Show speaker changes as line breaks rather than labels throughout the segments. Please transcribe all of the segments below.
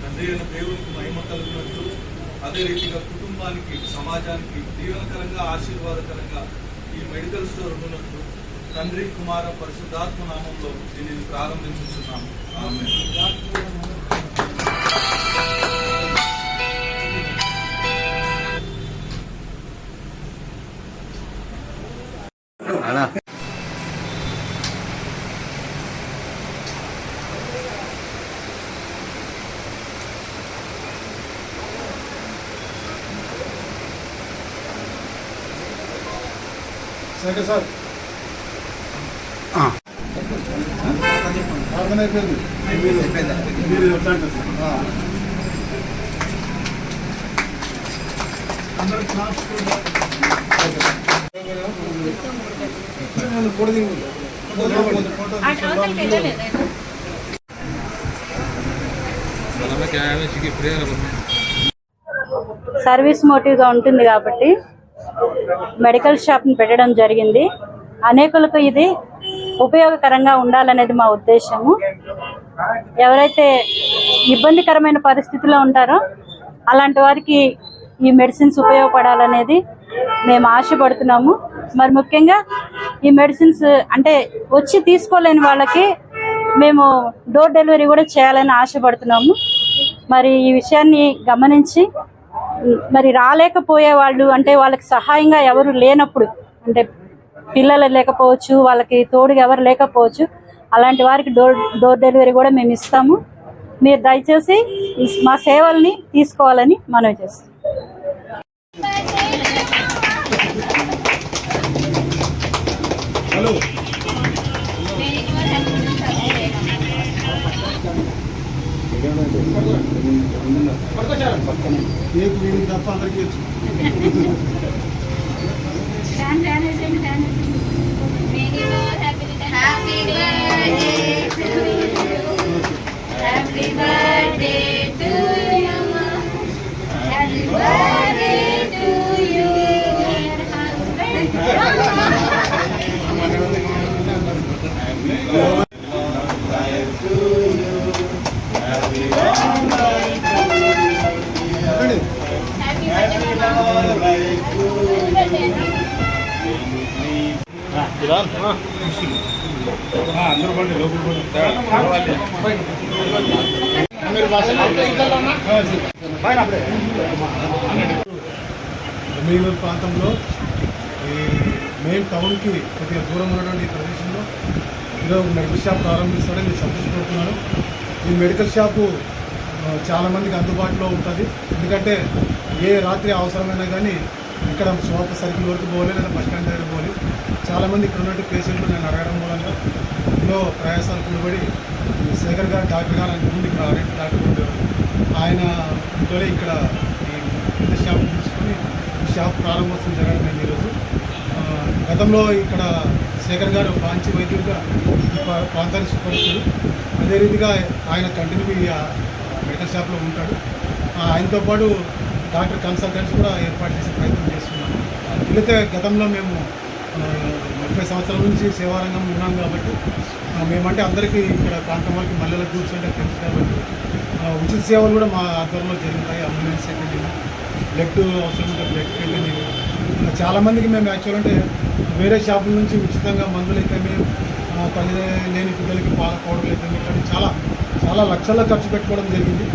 తండ్రిన దేవునికి మహిమ కలిగినట్టు అదే రీతిగా కుటుంబానికి సమాజానికి దీవనకరంగా ఆశీర్వాదకరంగా ఈ మెడికల్ స్టోర్ ఉన్నట్టు తండ్రి కుమార పరిశుద్ధాత్మ నామంలో దీనిని ప్రారంభించుతున్నాము ఆమె
అలా. సరే సార్. అయిపోయింది. మీరు మీరు సార్. అందరూ క్లాస్ ఫోటో దిగు.
సర్వీస్ మోటివ్గా ఉంటుంది కాబట్టి మెడికల్ షాప్ని పెట్టడం జరిగింది. అనేకులకు ఇది ఉపయోగకరంగా ఉండాలనేది మా ఉద్దేశము. ఎవరైతే ఇబ్బందికరమైన పరిస్థితిలో ఉంటారో అలాంటి వారికి ఈ మెడిసిన్స్ ఉపయోగపడాలనేది మేము ఆశపడుతున్నాము. మరి ముఖ్యంగా ఈ మెడిసిన్స్ అంటే వచ్చి తీసుకోలేని వాళ్ళకి మేము డోర్ డెలివరీ కూడా చేయాలని ఆశపడుతున్నాము. మరి ఈ విషయాన్ని గమనించి మరి రాలేకపోయే వాళ్ళు అంటే వాళ్ళకి సహాయంగా ఎవరు లేనప్పుడు అంటే పిల్లలు లేకపోవచ్చు వాళ్ళకి తోడుగా ఎవరు లేకపోవచ్చు అలాంటి వారికి డోర్ డోర్ డెలివరీ కూడా మేము ఇస్తాము. మీరు దయచేసి మా సేవల్ని తీసుకోవాలని మనవి చేస్తాం
తప్ప అందరికీ వచ్చు
Happy
అందరూ పండి లోపల ప్రాంతంలో ఈ మెయిన్ టౌన్కి కొద్దిగా దూరం ఉన్నటువంటి ఈ ప్రదేశంలో ఈరోజు మెడికల్ షాప్ ప్రారంభిస్తాడని నేను సంతోషపడుతున్నాను ఈ మెడికల్ షాపు చాలామందికి అందుబాటులో ఉంటుంది. ఎందుకంటే ఏ రాత్రి అవసరమైనా కానీ ఇక్కడ సోప సర్కిల్ వరకు పోలే లేదా బస్ స్టాండ్ దగ్గర పోలే. చాలామంది ఇక్కడ ఉన్నట్టు పేషెంట్లు నేను అడగడం మూలంగా ఎన్నో ప్రయాసాలు కూడబడి శేఖర్ గారు డాక్టర్ గారు ఆయన ముందు ఇక్కడ ఆరెంట్ డాక్టర్ ఉండేవారు ఆయన ఇంట్లోనే ఇక్కడ పెద్ద షాప్ తీసుకొని షాప్ ప్రారంభోత్సవం జరగడం ఈరోజు. గతంలో ఇక్కడ శేఖర్ గారు మంచి వైద్యుడిగా ప్రాంతానికి సుపరిచితుడు అదే రీతిగా ఆయన కంటిన్యూ మెడికల్ షాప్లో ఉంటాడు. ఆయనతో పాటు డాక్టర్ కన్సల్టెంట్స్ కూడా ఏర్పాటు చేసే ప్రయత్నం చేస్తున్నాం. వీళ్ళైతే గతంలో మేము ముప్పై సంవత్సరాల నుంచి సేవారంగం ఉన్నాం కాబట్టి మేమంటే అందరికీ ఇక్కడ ప్రాంతం వాళ్ళకి మల్లెల గ్రూప్స్ అంటే తెలుసు కాబట్టి ఉచిత సేవలు కూడా మా ఆధ్వర్యంలో జరుగుతాయి అంబులెన్స్ సెకండ్ బ్లడ్ అవసరం ఉంటే బ్లడ్ పెట్టింది చాలామందికి మేము యాక్చువల్ అంటే వేరే షాపుల నుంచి ఉచితంగా మందులు అయితే మేము తల్లి లేని పిల్లలకి పాల పౌడర్లు అయితే కానీ చాలా చాలా లక్షల ఖర్చు పెట్టుకోవడం జరిగింది.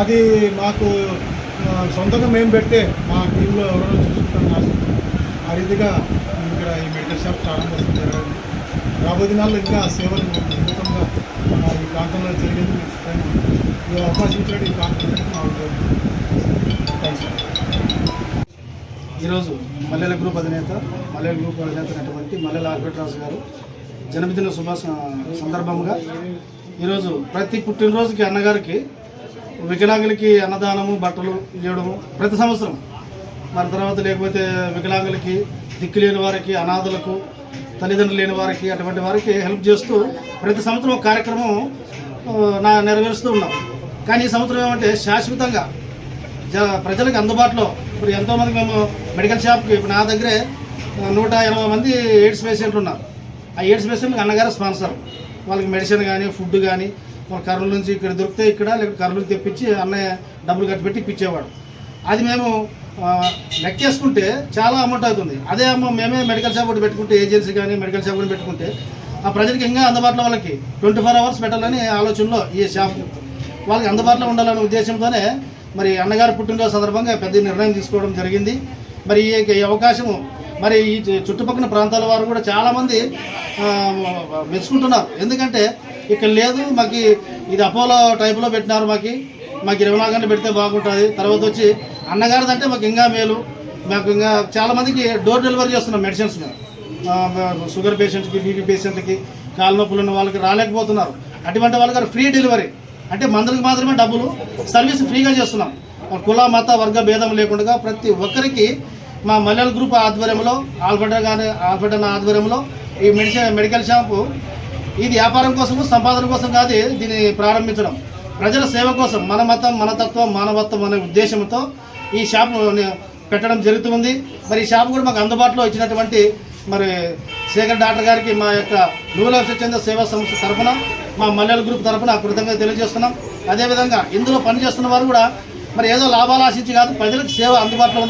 అది మాకు సొంతంగా మేము పెడితే మా టీంలో ఎవరో చూసుకుంటాం ఆ రీతిగా మేము ఇక్కడ ఈ మెడికల్ షాప్ ప్రారంభోత్సవం జరగదు రాబోయే దినాల్లో ఇంకా సేవలు అద్భుతంగా ఈ ప్రాంతంలో జరిగేది ఈ అవకాశం ఈ ప్రాంతంలో మా థ్యాంక్స్ ఈరోజు మల్లెల గ్రూప్ అధినేత మల్లెల గ్రూప్ అధినేత అయినటువంటి మల్లెల ఆల్బర్ట్రాజు గారు జన్మదిన శుభ సందర్భంగా ఈరోజు ప్రతి పుట్టినరోజుకి అన్నగారికి వికలాంగులకి అన్నదానము బట్టలు ఇవ్వడము ప్రతి సంవత్సరం. మరి తర్వాత లేకపోతే వికలాంగులకి దిక్కు లేని వారికి అనాథులకు తల్లిదండ్రులు లేని వారికి అటువంటి వారికి హెల్ప్ చేస్తూ ప్రతి సంవత్సరం ఒక కార్యక్రమం నా నెరవేరుస్తూ ఉన్నాం. కానీ ఈ సంవత్సరం ఏమంటే శాశ్వతంగా జ ప్రజలకు అందుబాటులో ఇప్పుడు ఎంతోమంది మేము మెడికల్ షాప్కి ఇప్పుడు నా దగ్గరే నూట ఎనభై మంది ఎయిడ్స్ పేషెంట్లు ఉన్నారు. ఆ ఎయిడ్స్ పేషెంట్కి అన్నగారు స్పాన్సర్. వాళ్ళకి మెడిసిన్ కానీ ఫుడ్ కానీ
కర్నూలు నుంచి ఇక్కడ దొరికితే ఇక్కడ లేకపోతే కర్నూలు తెప్పించి అన్నయ్య డబ్బులు కట్టి పెట్టి ఇప్పించేవాడు. అది మేము లెక్కేసుకుంటే చాలా అమౌంట్ అవుతుంది. అదే అమ్మ మేమే మెడికల్ షాప్ ఒకటి పెట్టుకుంటే ఏజెన్సీ కానీ మెడికల్ షాప్ కూడా పెట్టుకుంటే ఆ ప్రజలకు ఇంకా అందుబాటులో వాళ్ళకి ట్వంటీ ఫోర్ అవర్స్ పెట్టాలని ఆలోచనలో ఈ షాప్ వాళ్ళకి అందుబాటులో ఉండాలనే ఉద్దేశంతోనే మరి అన్నగారు పుట్టినరోజు సందర్భంగా పెద్ద నిర్ణయం తీసుకోవడం జరిగింది. మరి ఈ అవకాశము మరి ఈ చుట్టుపక్కల ప్రాంతాల వారు కూడా చాలామంది మెచ్చుకుంటున్నారు. ఎందుకంటే ఇక్కడ లేదు మాకు ఇది అపోలో టైప్లో పెట్టినారు మాకు. మాకు ఇరవై నాలుగు గంటలు పెడితే బాగుంటుంది. తర్వాత వచ్చి అన్నగారిది అంటే మాకు ఇంకా మేలు. మాకు ఇంకా చాలామందికి డోర్ డెలివరీ చేస్తున్నాం మెడిసిన్స్ మేము. షుగర్ పేషెంట్కి బీపీ పేషెంట్కి కాలు నొప్పులు ఉన్న వాళ్ళకి రాలేకపోతున్నారు. అటువంటి వాళ్ళకి ఫ్రీ డెలివరీ. అంటే మందులకు మాత్రమే డబ్బులు సర్వీస్ ఫ్రీగా చేస్తున్నాం. కుల మత వర్గ భేదం లేకుండా ప్రతి ఒక్కరికి మా మలయాళ గ్రూప్ ఆధ్వర్యంలో ఆల్ఫెడర్ కానీ ఆల్ఫెడర్ ఆధ్వర్యంలో ఈ మెడిసిన్ మెడికల్ షాపు ఇది వ్యాపారం కోసము సంపాదన కోసం కాదు దీన్ని ప్రారంభించడం. ప్రజల సేవ కోసం మన మతం మన తత్వం మానవత్వం అనే ఉద్దేశంతో ఈ షాప్ పెట్టడం జరుగుతుంది. మరి ఈ షాప్ కూడా మాకు అందుబాటులో ఇచ్చినటువంటి మరి శేఖర్ డాక్టర్ గారికి మా యొక్క నూల చెంద సేవా సంస్థ తరఫున మా మల్లెల గ్రూప్ తరఫున కృతజ్ఞత తెలియజేస్తున్నాం. అదేవిధంగా ఇందులో పనిచేస్తున్న వారు కూడా మరి ఏదో లాభాలు ఆశించి కాదు ప్రజలకు సేవ అందుబాటులో ఉన్న